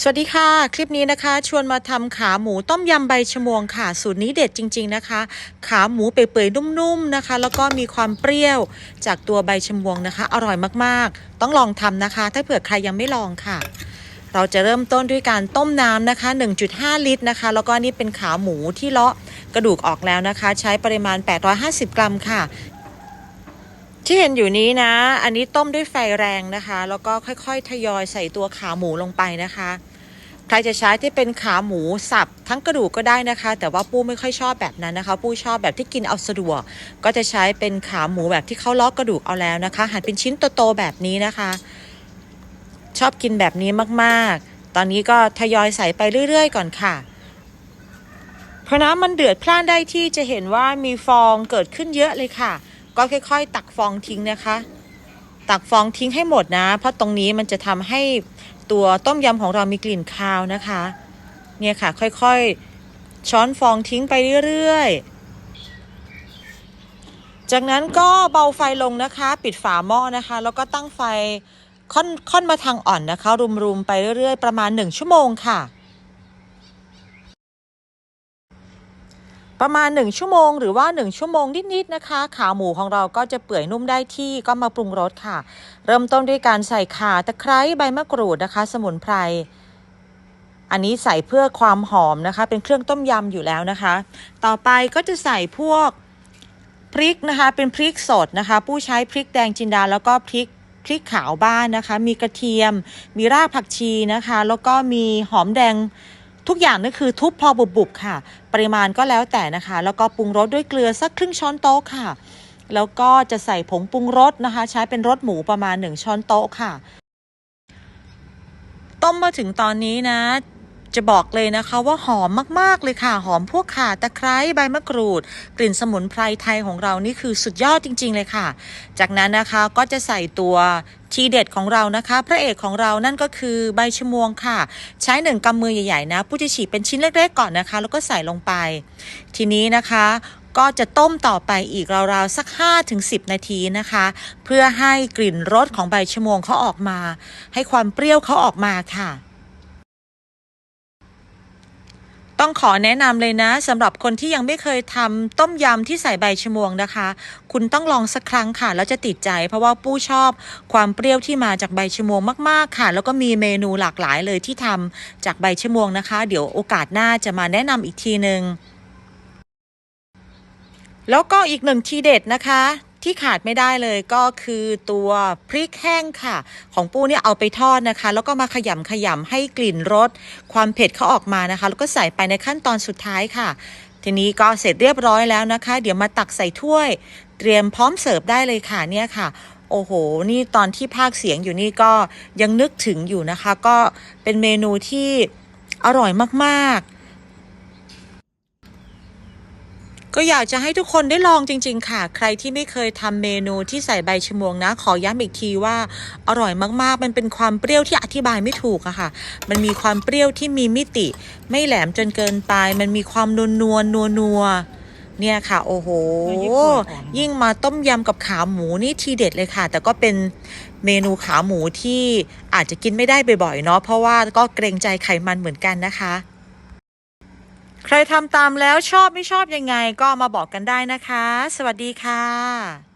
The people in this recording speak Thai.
สวัสดีค่ะ คลิปนี้นะคะ ชวนมาทำขาหมูต้มยำใบชะมวงค่ะ สูตรนี้เด็ดจริง ๆนะคะ ขาหมูเปื่อยๆนุ่มๆนะคะ แล้วก็มีความเปรี้ยวจากตัวใบชะมวงนะคะ อร่อยมากๆ ต้องลองทำนะคะ ถ้าเผื่อใครยังไม่ลองค่ะ เราจะเริ่มต้นด้วยการต้มน้ำนะคะ 1.5 ลิตรนะคะ แล้วก็นี่เป็นขาหมูที่เลาะกระดูกออกแล้วนะคะ ใช้ปริมาณ 850 กรัมค่ะ ที่เห็นอยู่นี้นะ อันนี้ต้มด้วยไฟแรงนะคะ แล้วก็ค่อยๆ ทยอยใส่ตัวขาหมูลงไปนะคะ ใครจะใช้ที่เป็นขาหมูสับทั้งกระดูกก็ได้นะคะ แต่ว่าปู้ไม่ค่อยชอบแบบนั้นนะคะ ปู้ชอบแบบที่กินเอาสะดวก ก็จะใช้เป็นขาหมูแบบที่เขาลอกกระดูกเอาแล้วนะคะ หั่นเป็นชิ้นโตๆแบบนี้นะคะ ชอบกินแบบนี้มากๆ ตอนนี้ก็ทยอยใส่ไปเรื่อยๆ ก่อนค่ะพอน้ำมันเดือดพล่านได้ที่จะเห็นว่ามีฟองเกิดขึ้นเยอะเลยค่ะ ก็ค่อย ๆ ตักฟองทิ้งนะคะ ตักฟองทิ้งให้หมดนะ เพราะตรงนี้มันจะทำให้ตัวต้มยำของเรามีกลิ่นคาวนะคะ เนี่ยค่ะ ค่อยๆ ช้อนฟองทิ้งไปเรื่อยๆ จากนั้นก็เบาไฟลงนะคะ ปิดฝาหม้อนะคะ แล้วก็ตั้งไฟค่อนค่อนมาทางอ่อนนะคะ รุมๆ ไปเรื่อยๆ ประมาณ 1 ชั่วโมงค่ะ ประมาณ 1 ชั่วโมง หรือว่า 1 ชั่วโมงนิดๆนะคะ ขาหมูของเราก็จะเปื่อยนุ่มได้ที่ก็มาปรุงรสค่ะ เริ่มต้นด้วยการใส่ข่าตะไคร้ใบมะกรูดนะคะ สมุนไพรอันนี้ใส่เพื่อความหอมนะคะ เป็นเครื่องต้มยำอยู่แล้วนะคะ ต่อไปก็จะใส่พวกพริกนะคะ เป็นพริกสดนะคะ ผู้ใช้พริกแดงจินดาแล้วก็พริกพริกขาวบ้านนะคะ มีกระเทียม มีรากผักชีนะคะ แล้วก็มีหอมแดง ทุกอย่างนั่นคือทุบพอบุบๆค่ะ ปริมาณก็แล้วแต่นะคะ แล้วก็ปรุงรสด้วยเกลือสักครึ่งช้อนโต๊ะค่ะ แล้วก็จะใส่ผงปรุงรสนะคะ ใช้เป็นรสหมูประมาณ 1 ช้อนโต๊ะค่ะ ต้มมาถึงตอนนี้นะ จะบอกเลยนะคะว่าหอมมาก ๆ เลยค่ะ หอมพวกข่าตะไคร้ใบมะกรูด กลิ่นสมุนไพรไทยของเรานี่คือสุดยอดจริง ๆ เลยค่ะ จากนั้นนะคะก็จะใส่ตัวทีเด็ดของเรานะคะ พระเอกของเรานั่นก็คือใบชะมวงค่ะ ใช้หนึ่งกำมือใหญ่ ๆ นะผู้จะฉีกเป็นชิ้นเล็ก ๆ ก่อนนะคะ แล้วก็ใส่ลงไป ทีนี้นะคะก็จะต้มต่อไปอีกราวๆ สัก 5-10 นาทีนะคะ เพื่อให้กลิ่นรสของใบชะมวงเขาออกมา ให้ความเปรี้ยวเขาออกมาค่ะ ต้องขอแนะนำเลยนะสำหรับคนที่ยังไม่เคยทำต้มยำที่ใส่ใบชะมวงนะคะ คุณต้องลองสักครั้งค่ะ แล้วจะติดใจ เพราะว่าปู้ชอบความเปรี้ยวที่มาจากใบชะมวงมากๆค่ะ แล้วก็มีเมนูหลากหลายเลยที่ทำจากใบชะมวงนะคะ เดี๋ยวโอกาสหน้าจะมาแนะนำอีกทีหนึ่งแล้วก็อีกหนึ่งทีเด็ดนะคะ ที่ขาดไม่ได้เลยก็คือตัวพริกแห้งค่ะ ของปูเนี่ยเอาไปทอดนะคะ แล้วก็มาขยำขยำให้กลิ่นรสความเผ็ดเขาออกมานะคะ แล้วก็ใส่ไปในขั้นตอนสุดท้ายค่ะ ทีนี้ก็เสร็จเรียบร้อยแล้วนะคะ เดี๋ยวมาตักใส่ถ้วย เตรียมพร้อมเสิร์ฟได้เลยค่ะเนี่ยค่ะโอ้โห นี่ตอนที่ภาคเสียงอยู่นี่ก็ยังนึกถึงอยู่นะคะ ก็เป็นเมนูที่อร่อยมากๆ ก็อยากจะให้ทุกคนได้ลองจริง ๆ ค่ะ ใครที่ไม่เคยทำเมนูที่ใส่ใบชะมวงนะ ขอย้ำอีกทีว่าอร่อยมากๆ มันเป็นความเปรี้ยวที่อธิบายไม่ถูกอะค่ะ มันมีความเปรี้ยวที่มีมิติ ไม่แหลมจนเกินไป มันมีความนวลนวลนัวนัวๆเนี่ยค่ะ โอ้โห ยิ่งมาต้มยำกับขาหมูนี่ทีเด็ดเลยค่ะ แต่ก็เป็นเมนูขาหมูที่อาจจะกินไม่ได้บ่อยๆเนาะเพราะว่าก็เกรงใจไขมันเหมือนกันนะคะ ใครทำตามแล้วชอบไม่ชอบยังไงก็มาบอกกันได้นะคะ สวัสดีค่ะ